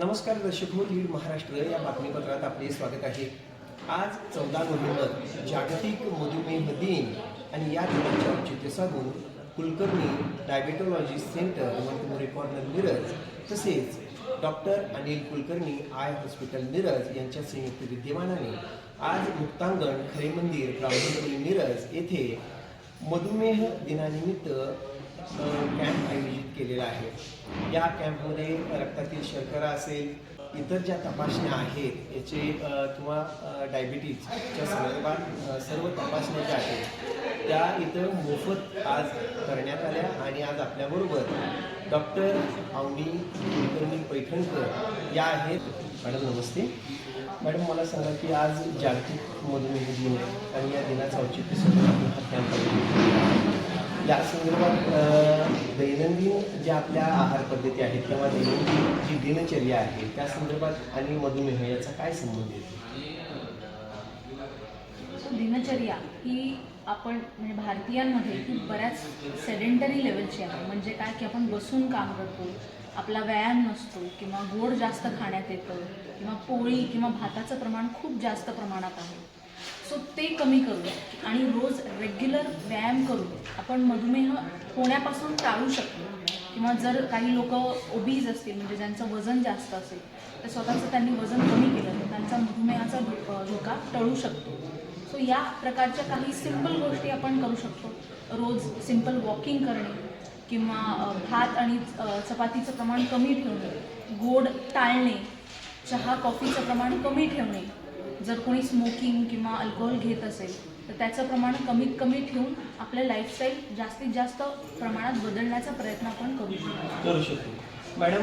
नमस्कार दर्शक हो लीड महाराष्ट्र या बातमीपत्रात आपले स्वागत आहे. आज चौदा नोव्हेंबर जागतिक मधुमेह दिन आणि या दिनाचे औचित्य साधून Kulkarni diabetology centre Mantmure corner Miraj तसेच doctor Anil Kulkarni eye hospital Miraj यांच्या संयुक्त विद्यमानाने आज मुक्तांगण खरे मंदिर ब्राह्मणपुरी मिरज येथे मधुमेह दिनानिमित्त कॅम्प आयोजित केलेला आहे. या कॅम्पमध्ये रक्तातील शर्करा असेल इतर ज्या तपासण्या आहेत याचे किंवा डायबिटीजच्या संदर्भात सर्व तपासण्या ज्या आहेत त्या इथं मोफत आज करण्यात आल्या आणि आज आपल्याबरोबर डॉक्टर अवनी कुलकर्णी पैठणकर या आहेत. मॅडम नमस्ते. मॅडम मला सांगा की आज जागतिक मधुमेह दिन आहे आणि या दिनाचं औचित्य सुद्धा आपण हा कॅम्प या संदर्भात दैनंदिन ज्या आपल्या आहार पद्धती आहेत किंवा दैनंदिन जी दिनचर्या आहे त्या संदर्भात आणि मधुमेह याचा काय संबंध येतो दिनचर्या ही आपण म्हणजे भारतीयांमध्ये ही बऱ्याच सेडेंटरी लेवलची आहे. म्हणजे काय? की आपण बसून काम करतो आपला व्यायाम नसतो किंवा गोड जास्त खाण्यात येतं किंवा पोळी किंवा भाताचं प्रमाण खूप जास्त प्रमाणात आहे. सो ते कमी करून आणि रोज रेग्युलर व्यायाम करून आपण मधुमेह होण्यापासून टाळू शकतो. किंवा जर काही लोक ओबीज असतील म्हणजे ज्यांचं वजन जास्त असेल तर स्वतःचं त्यांनी वजन कमी केलं तर त्यांचा मधुमेहाचा धो- धोका टळू शकतो. सो या प्रकारच्या काही सिंपल गोष्टी आपण करू शकतो. रोज सिंपल वॉकिंग करणे किंवा भात आणि चपातीचं प्रमाण कमी ठेवणे गोड टाळणे चहा कॉफीचं प्रमाण कमी ठेवणे जर कोणी स्मोकिंग किंवा अल्कोहोल घेत असेल तर त्याचं प्रमाण कमीत कमी ठेवून आपलं लाईफस्टाईल जास्तीत जास्त प्रमाणात बदलण्याचा प्रयत्न आपण करू शकतो. करू शकतो. मॅडम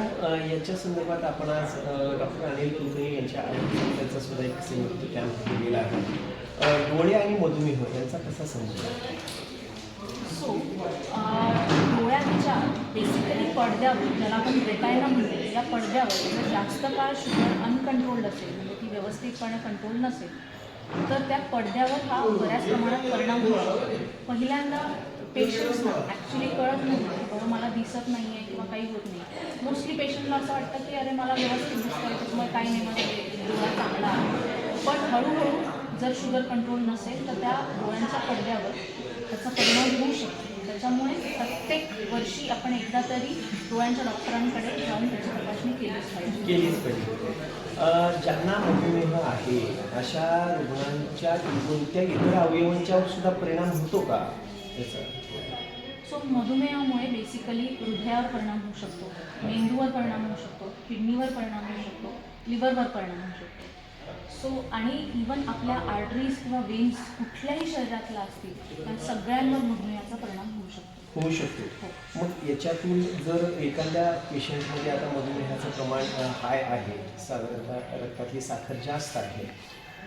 याच्या संदर्भात आपण आज डॉक्टर अनिल कुलकर्णी यांच्या आरोग्य सुद्धा एक संयुक्त कॅम्प केलेला आहे. डोळे आणि मधुमेह यांचा कसा संबंध? सो पडद्यावर ज्याला आपण रेटायना म्हणतो या पडद्यावर जर जास्त काळ शुगर अनकंट्रोल्ड असेल म्हणजे ती व्यवस्थितपणे कंट्रोल नसेल तर त्या पडद्यावर हा बऱ्याच प्रमाणात परिणाम होतो पहिल्यांदा पेशंट्सना ॲक्च्युली कळत नाही बाबा मला दिसत नाही आहे किंवा काही होत नाही. मोस्टली पेशंटला असं वाटतं की अरे मला व्यवस्थित दिसतं त्याच्यामुळे काही नाही मला डोळा चांगला पण हळूहळू जर शुगर कंट्रोल नसेल तर त्या डोळ्यांच्या पडद्यावर त्याचा परिणाम त्याच्यामुळे प्रत्येक वर्षी आपण एकदा तरी डोळ्यांच्या डॉक्टरांकडे जाऊन त्याची तपासणी केलीच पाहिजे. केलीच पाहिजे. ज्यांना मधुमेह आहे अशा रुग्णांच्या कोणत्या इतर अवयवांच्यावर सुद्धा परिणाम होतो का? याचा सो मधुमेहामुळे बेसिकली हृदयावर परिणाम होऊ शकतो मेंदूवर परिणाम होऊ शकतो किडनीवर परिणाम होऊ शकतो लिव्हरवर परिणाम होऊ शकतो. सो आणि इवन आपल्या आर्टरीज किंवा वेन्स कुठल्याही शरीरातल्या असतील त्या सगळ्यांवर मधुमेहाचा परिणाम होऊ शकतो. होऊ शकतो. मग याच्यातून जर एखाद्या पेशंटमध्ये आता मधुमेहाचं प्रमाण हाय आहे साधारणतः रक्तातली साखर जास्त आहे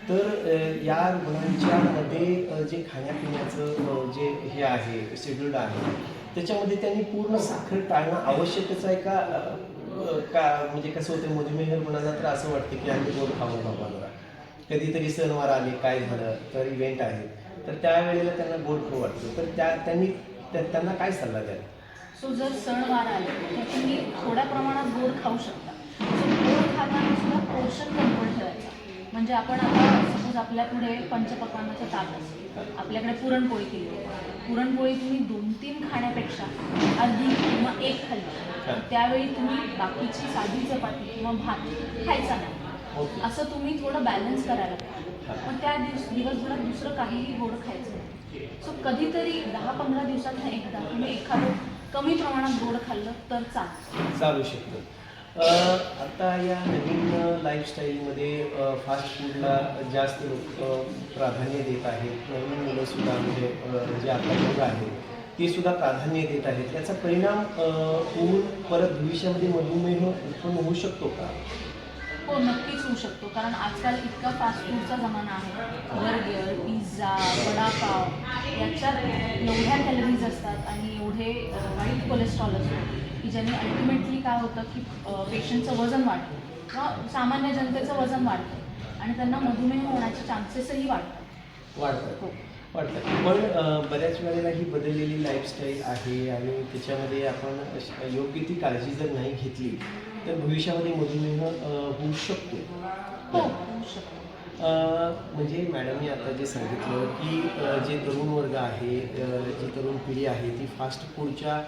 तर या रुग्णांच्यामध्ये जे खाण्यापिण्याचं जे हे आहे शेड्यूल्ड आहे त्याच्यामध्ये त्यांनी पूर्ण साखर टाळणं आवश्यकच आहे का? का म्हणजे कसं होतं मधुमेह रुग्णांना तर असं वाटतं की आम्ही गोड खाऊ नको जरा. कधीतरी सणवार आले काय झालं तर इव्हेंट आहे. तर त्यावेळेला त्यांना गोड खाऊ वाटतं. तर त्या त्यांनी त्या- त्यांना काय सल्ला द्याल? सो जर सणवार आले तर तुम्ही थोड्या प्रमाणात गोड खाऊ शकता. सो गोड खाताना सुद्धा पोर्शन कंट्रोल ठेवायचा. म्हणजे आपण आता सपोज आपल्यापुढे पंचपक्वान्नाचं ताट असेल आपल्याकडे पुरणपोळी केली. आहे. पुरणपोळी तुम्ही दोन तीन खाण्यापेक्षा अर्धी किंवा एक खाल्ली. तर त्यावेळी तुम्ही बाकीची साधी चपाती किंवा भात खायचा नाही. असं तुम्ही थोडं बॅलन्स करायला पाहिजे. पण त्या दिवस दिवसभरात दुसरं काहीही गोड खायचं नाही. सो कधीतरी दहा पंधरा दिवसात एकदा तुम्ही एखादं कमी प्रमाणात गोड खाल्लं तर चालेल. चालू शकतं. आता या नवीन लाईफस्टाईलमध्ये फास्ट फूडला जास्त लोक प्राधान्य देत आहेत. नवीन मुलंसुद्धा म्हणजे जे आपला मुलं आहेत ते सुद्धा प्राधान्य देत आहेत. त्याचा परिणाम होऊन परत भविष्यामध्ये मधुमेह उत्पन्न होऊ शकतो का? हो नक्कीच होऊ शकतो. कारण आजकाल इतका फास्ट फूडचा जमाना आहे. बर्गर पिझ्झा वडापाव याच्यात एवढ्या कॅलरीज असतात आणि एवढे वाईट कोलेस्ट्रॉल असतो की ज्याने अल्टिमेटली काय होतं की पेशंटचं वजन वाढतं. किंवा सामान्य जनतेचं वजन वाढतं. आणि त्यांना मधुमेह होण्याचे चान्सेसही वाढतात. वाढतात. हो. वाटतं पण बऱ्याच वेळेला ही बदललेली लाईफस्टाईल आहे आणि त्याच्यामध्ये आपण योग्य ती काळजी जर नाही घेतली तर भविष्यामध्ये मधुमेह होऊ शकतो. हो होऊ शकतो. म्हणजे मॅडमने आता जे सांगितलं की जे तरुण वर्ग आहे जी तरुण पिढी आहे ती फास्ट फूडच्या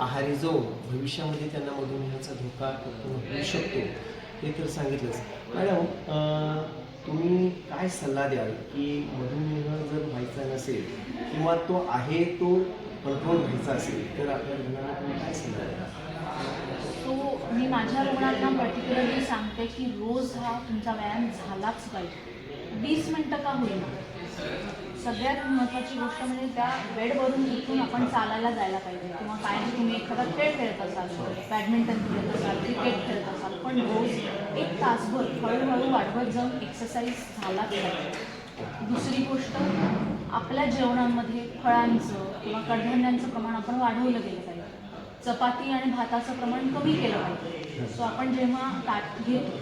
आहारी जाऊन भविष्यामध्ये त्यांना मधुमेहाचा धोका होऊ शकतो हे तर सांगितलंच. मॅडम तुम्ही काय सल्ला द्याल की मधुमेह जर व्हायचा नसेल किंवा तो आहे तो कंट्रोल व्हायचा असेल तर आपल्या रुग्णांना तुम्ही काय सल्ला द्याल? सो मी माझ्या रुग्णांना पर्टिक्युलरली सांगते की रोज हा तुमचा व्यायाम झालाच पाहिजे. वीस मिनटं का होईना. सगळ्यात महत्त्वाची गोष्ट म्हणजे त्या बेडवरून उठून आपण चालायला जायला पाहिजे. किंवा काय तुम्ही एखादा खेळ खेळत असाल बॅडमिंटन खेळत असाल क्रिकेट खेळत असाल पण रोज एक तासभर हळूहळू वाढवत जाऊन एक्सरसाइज झालाच पाहिजे. दुसरी गोष्ट आपल्या जेवणामध्ये फळांचं किंवा कडधान्यांचं प्रमाण आपण वाढवलं गेलं पाहिजे. चपाती आणि भाताचं प्रमाण कमी केलं पाहिजे. सो आपण जेव्हा ताट घेतो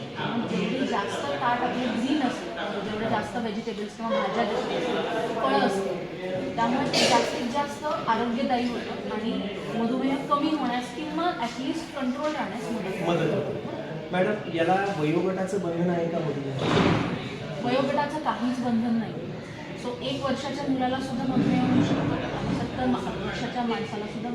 जेवढी जास्त ताट आपले ग्रीन म्हणजे जेवढे जास्त व्हेजिटेबल्स किंवा भाज्या असतील फळं असतील त्यामुळे ते जास्तीत जास्त आरोग्यदायी होतं आणि मधुमेह कमी होण्यास किंवा ॲटलिस्ट कंट्रोल राहण्यास मदत होते. मदत होते. मॅडम याला वयोगटाचं बंधन आहे का मधुमेह? वयोगटाचं काहीच बंधन नाही. सो एक वर्षाच्या मुलाला सुद्धा मधुमेह होऊ शकतो. आणि सत्तर मा- वर्षाच्या माणसाला सुद्धा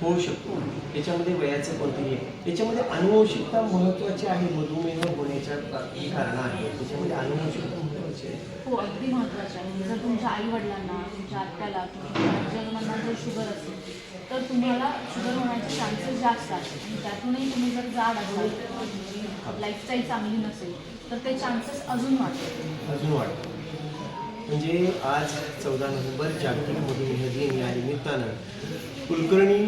होऊ शकतो. त्याच्यामध्ये वयाचं कोणतेही आहे. त्याच्यामध्ये अनुवंशिकता महत्त्वाची आहे मधुमेह होण्याच्या कारणं आहेत त्याच्यामध्ये अनुवंशिकता आहे. हो अगदी महत्त्वाचं आहे. जर तुमच्या आईवडिलांना तुमच्या आत्याला तुमच्या आजीआजोबांना जर शुगर असेल तर तुम्हाला शुगर होण्याचे चान्सेस जास्त आहेत. आणि त्यातूनही तुम्ही जर जाड असाल लाईफस्टाईल चांगली नसेल तर ते चान्सेस अजून वाढतात. अजून वाटतं म्हणजे आज चौदा नोव्हेंबर जागतिक मधुमेह दिन या निमित्तानं Kulkarni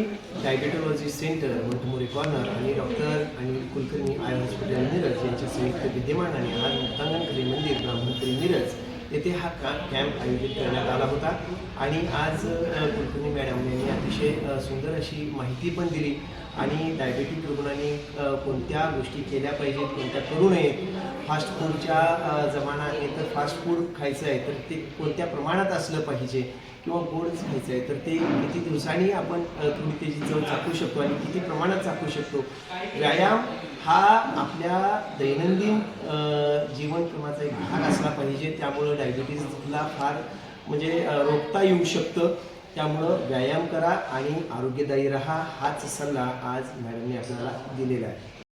diabetology centre Mothmore corner आणि डॉक्टर आणि कुलकर्णी आय हॉस्पिटल मिरज यांच्या संयुक्त विद्यमानाने आज मुक्तांगणकरी मंदिर ब्राह्मणकरी मिरज येथे हा का कॅम्प आयोजित करण्यात आला होता. आणि आज कुलकर्णी मॅडम यांनी अतिशय सुंदर अशी माहिती पण दिली. आणि डायबेटिक रुग्णांनी कोणत्या गोष्टी केल्या पाहिजेत कोणत्या करू नयेत? फास्ट फूडच्या जमाना आहे तर फास्ट फूड खायचं आहे तर ते कोणत्या प्रमाणात असलं पाहिजे किंवा गोडच खायचं आहे तर ते किती दिवसांनी आपण थोडी त्याची चव चाकू शकतो आणि किती प्रमाणात चाकू शकतो? व्यायाम हा आपल्या दैनंदिन जीवनक्रमाचा एक भाग असला पाहिजे त्यामुळं डायबिटीजला फार म्हणजे रोखता येऊ शकतं. त्यामुळं व्यायाम करा आणि आरोग्यदायी राहा हाच सल्ला आज मॅडमने आपल्याला दिलेला आहे.